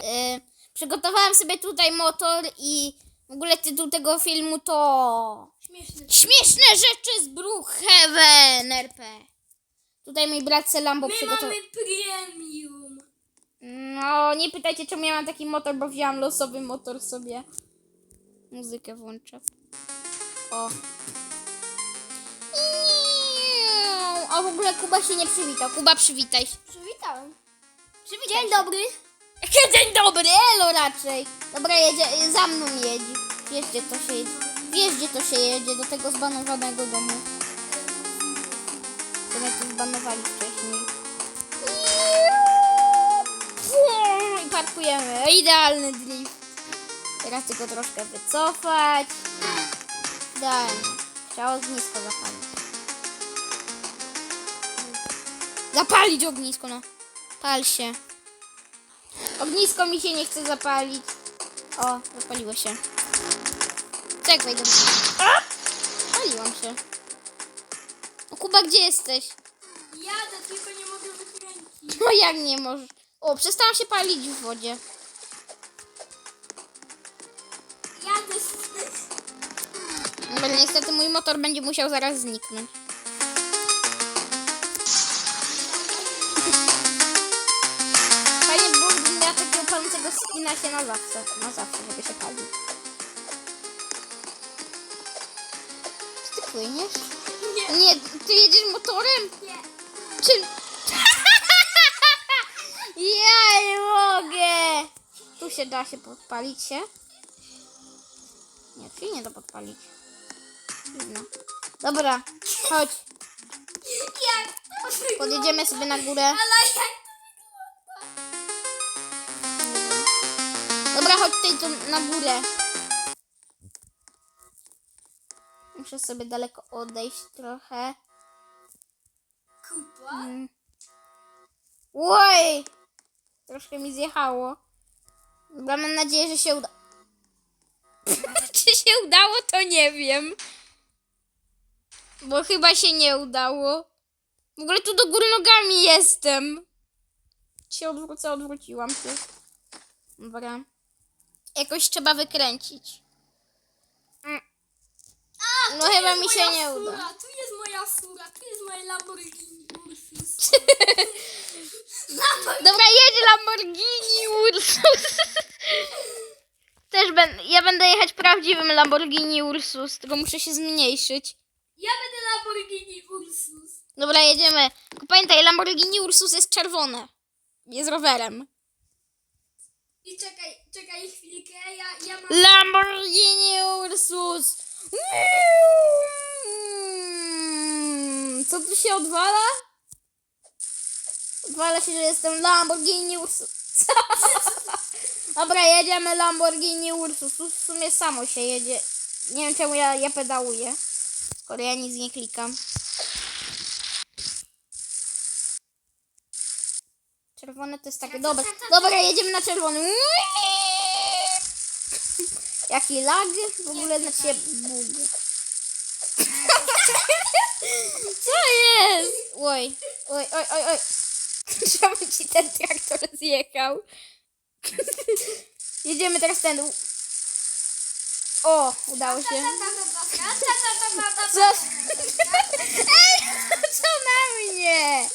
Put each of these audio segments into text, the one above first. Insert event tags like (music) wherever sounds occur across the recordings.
E, przygotowałam sobie tutaj motor i w ogóle tytuł tego filmu to Śmieszne. Śmieszne rzeczy z Brookhaven RP. Tutaj mój brat Celambo My przygotował. mamy premium. No, nie pytajcie, czemu ja mam taki motor, bo wziąłam losowy motor sobie. Muzykę włączę. O. A w ogóle Kuba się nie przywitał. Kuba, przywitaj się. Przywitałem. Przywitaj Dzień się. dobry. Dzień dobry, elo raczej. Dobra, jedzie, za mną jedź. Wiesz, gdzie to się jedzie. Wiesz, gdzie to się jedzie, do tego zbanowanego domu. To mnie tu zbanowali wcześniej. I parkujemy. Idealny drift. Teraz tylko troszkę wycofać. Idealnie. Trzeba ognisko zapalić. Zapalić ognisko, no. Pal się. Ognisko mi się nie chce zapalić. O, zapaliło się. Czekaj, dobra. Paliłam się. O, Kuba, gdzie jesteś? Jadę, tylko nie mogę wykręcić. No jak nie możesz? O, przestałam się palić w wodzie. Jadę z... Dobra, niestety mój motor będzie musiał zaraz zniknąć. Skina się na zawsze. Na zawsze, żeby się palił. Czy ty płyniesz? Nie, Nie, ty jedziesz motorem? nie. Czym? (laughs) ja nie mogę! Tu się da się podpalić się? Nie, tu się nie da podpalić. Dziwne. Dobra, chodź. Jak? Podjedziemy sobie na górę. Ale jak tutaj tu na górę. Muszę sobie daleko odejść trochę. Kupa? Mm. Oj! Troszkę mi zjechało. Dobra, mam nadzieję, że się uda. (laughs) Czy się udało, to nie wiem. Bo chyba się nie udało. W ogóle tu do góry nogami jestem. Się odwrócę, odwróciłam się. Dobra. Jakoś trzeba wykręcić. Mm. A, No tu chyba jest mi się moja nie fura, uda. Tu jest moja fura, tu jest moje Lamborghini Ursus. Dobra, jedź Lamborghini Ursus. (laughs) Też będę, ja będę jechać prawdziwym Lamborghini Ursus, tylko muszę się zmniejszyć. Ja będę Lamborghini Ursus. Dobra, jedziemy. Tylko pamiętaj, Lamborghini Ursus jest czerwone. Jest rowerem. I czekaj, czekaj chwilkę, ja, ja mam... Lamborghini Ursus. Co tu się odwala? Odwala się, że jestem Lamborghini Ursus. (laughs) Dobra, jedziemy Lamborghini Ursus. Tu w sumie samo się jedzie. Nie wiem czemu ja, ja pedałuję. Skoro ja nic nie klikam. Czerwone to jest takie. Dobra, dobra, jedziemy na czerwony. (laughs) Jaki lag? W ogóle na ciebie bug. (laughs) Co jest? Oj, oj, oj, oj, oj. (laughs) Czemu ci ten traktor zjechał? Jedziemy teraz ten. O, udało się. Co? Ej, co na mnie?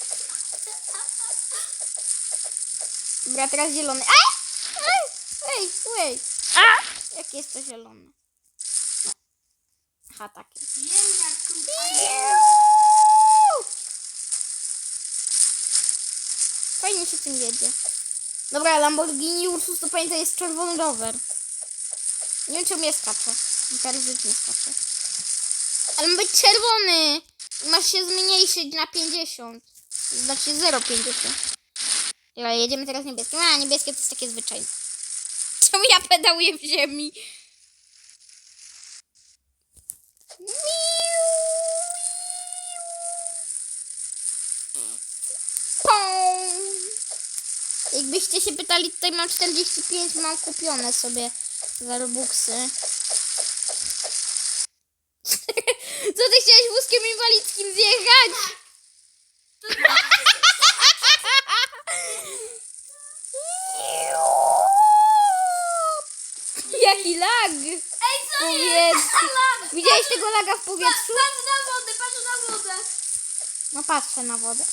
Dobra, teraz zielony. Ej! Ej! Ej! Ej! A! Jakie jest to zielone? No. Aha, takie. Fajnie się tym jedzie. Dobra, Lamborghini Ursus to pamiętaj jest czerwony rower. Nie wiem czemu ja skaczę. Teraz już nie skaczę. Ale ma być czerwony. Masz się zmniejszyć na 50. Znaczy 0,50. Dobra, jedziemy teraz niebieskim. A, niebieskie to jest takie zwyczajne. (laughs) Czemu ja pedałuję w ziemi? Jakbyście się pytali, tutaj mam 45, mam kupione sobie za Robuxy. (laughs) Co ty chciałeś wózkiem inwalidzkim zjechać? jaki lag! Ej, W co jest? powietrzu. Laga w powietrzu? patrz na wodę, patrz na wodę. No patrzę na wodę.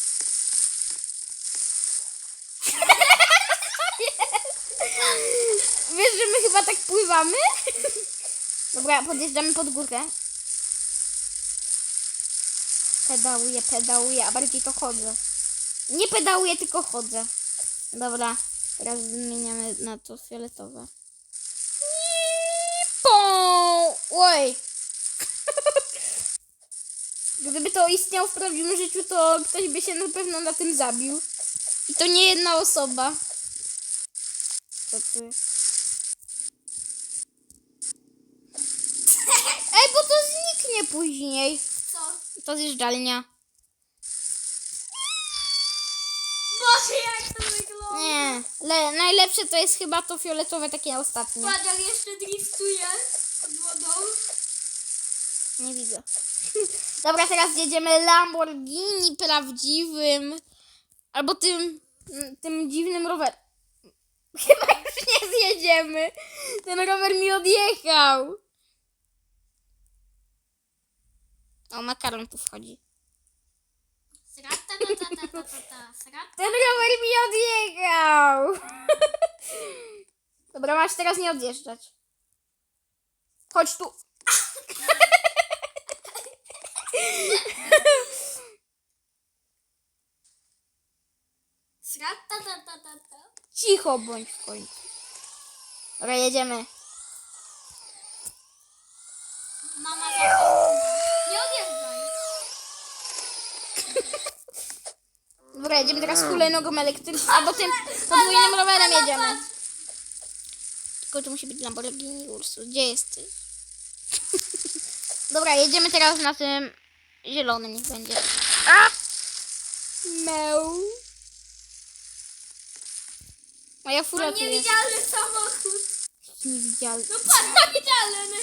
Wiesz, że my chyba tak pływamy? Dobra, podjeżdżamy pod górkę. Pedałuję, pedałuję, a bardziej to chodzę. Nie pedałuję, tylko chodzę. Dobra, teraz zmieniamy na to fioletowe. Oj! Gdyby to istniało w prawdziwym życiu, to ktoś by się na pewno na tym zabił. I to nie jedna osoba. Co jest? (laughs) Ej, bo to zniknie później. Co? To zjeżdżalnia. Boże, jak to wygląda. Nie, le, najlepsze to jest chyba to fioletowe, takie ostatnie. Patrz, jeszcze driftuje pod wodą. Nie widzę. Dobra, teraz jedziemy Lamborghini prawdziwym. Albo tym, tym dziwnym rowerem. (laughs) Chyba już nie zjedziemy. Ten rower mi odjechał. O, makaron tu wchodzi. Ten rower mi odjechał. (laughs) Dobra, masz teraz nie odjeżdżać. Chodź tu. Cicho bądź w końcu. Dobra, jedziemy. Mama. Nie odjeżdżaj. Dobra, jedziemy teraz hulajnogą elektryczną, albo tym podwójnym rowerem jedziemy. Tylko to musi być Lamborghini Ursus. Gdzie jesteś? (laughs) Dobra, jedziemy teraz na tym zielonym, niech będzie. A! Meu. Moja fura Mam tu jest. niewidzialny samochód. Niewidzialny. No patrz, niewidzialny.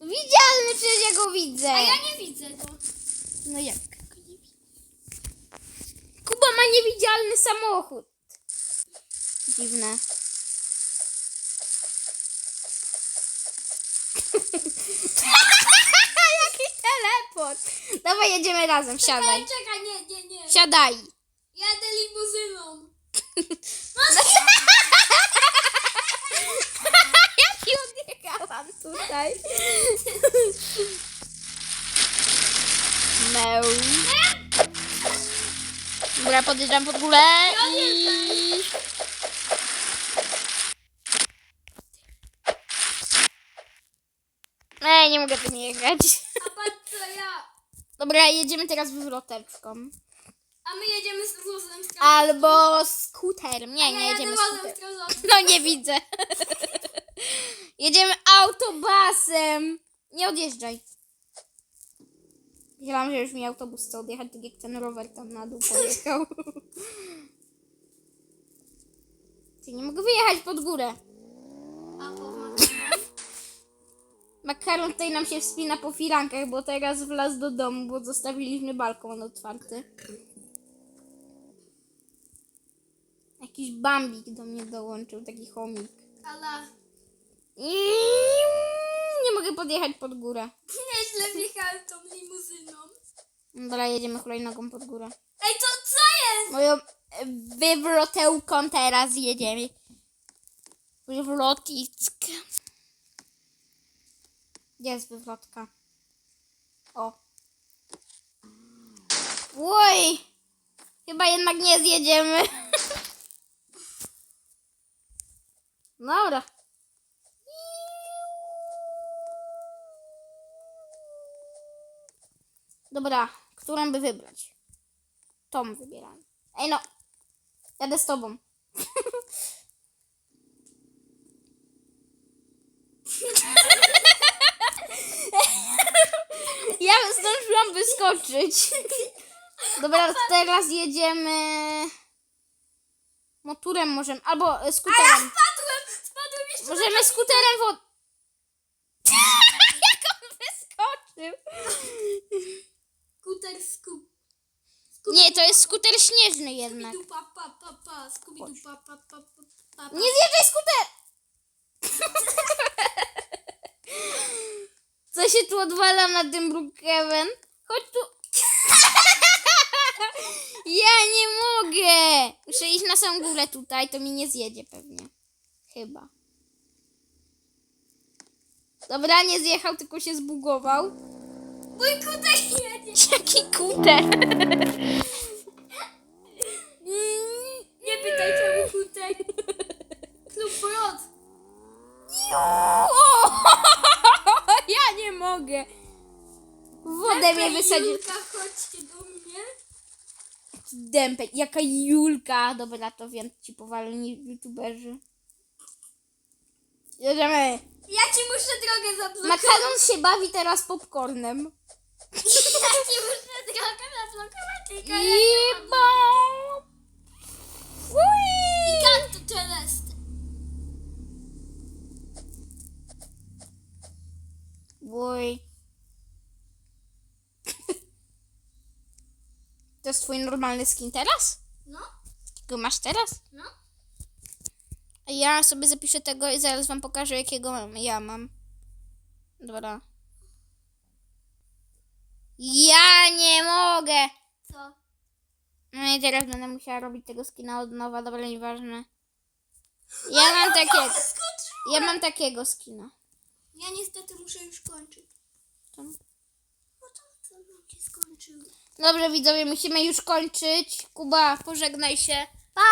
Widzialny, przecież ja go widzę. A ja nie widzę go. No jak? Kuba ma niewidzialny samochód. Dziwne. Jaki teleport. Dawaj, jedziemy razem, wsiadaj. Czekaj, czekaj, nie, nie, nie. Wsiadaj. Jadę limuzyną. (laughs) (laughs) Ja ci odjechałam tutaj. Meu. Dobra, podjeżdżam pod górę i... Ej, nie mogę tym jechać. Ja. Dobra, jedziemy teraz wywroteczką. A my jedziemy z wozem z Albo skuterem. Nie, nie jedziemy skuterem. No nie widzę. (laughs) Jedziemy autobusem. Nie odjeżdżaj. Myślałam, że już mi autobus chce odjechać, tak jak ten rower tam na dół pojechał. (laughs) Ty nie mogę wyjechać pod górę. A po Makaron tutaj nam się wspina po firankach, bo teraz wlazł do domu, bo zostawiliśmy balkon otwarty. Jakiś bambik do mnie dołączył, taki chomik. Ale nie mogę podjechać pod górę. nieźle wjechałem tą limuzyną. Dobra, jedziemy hulajnogą pod górę. Ej, to co jest? Moją wywrotełką teraz jedziemy. Wywroticka. Jest wywrotka? O. Oj! Chyba jednak nie zjedziemy. (laughs) Dobra. Dobra, którą by wybrać? Tom wybieram. Ej no, jadę z tobą. ja wyskoczyć. Dobra, (laughs) teraz jedziemy motorem możemy, albo e, skuterem. Spadłem, spadłem jeszcze Możemy skuterem wod... (laughs) Jak on wyskoczył? Skuter skup. Nie, to jest skuter śnieżny jednak. Skubidu pa pa pa pa. Skubidu pa pa pa pa pa. Nie zjeżdżaj skuter! (laughs) kurde się tu odwalam na tym Brookhaven. Chodź tu. (laughs) ja nie mogę. Muszę iść na samą górę tutaj, to mi nie zjedzie pewnie. Chyba. Dobra, nie zjechał, tylko się zbugował. Mój kutek jedzie. (laughs) Jaki kuter. (laughs) Nie pytaj czemu kutek. Klub Brod. O! Ja nie mogę. Wodę mnie. Julka, chodźcie do mnie. Dępek, jaka Julka. Dobra, to wiem, ci powalni youtuberzy. Jedziemy. Ja ci muszę drogę zablokować. Makaron się bawi teraz popcornem. Ja ci muszę drogę zablokować. Tylko ja nie mam. Iba. I kanto To jest twój normalny skin teraz? No, Go masz teraz? no. A ja sobie zapiszę tego i zaraz wam pokażę, jakiego mam. ja mam. Dobra. Ja nie mogę! Co? No i teraz będę musiała robić tego skina od nowa, dobra, nieważne. Ja mam takiego. Ja mam takiego skina. Ja niestety muszę już kończyć. Tam. No to co nam się skończył? Dobrze, widzowie, musimy już kończyć. Kuba, pożegnaj się. Pa!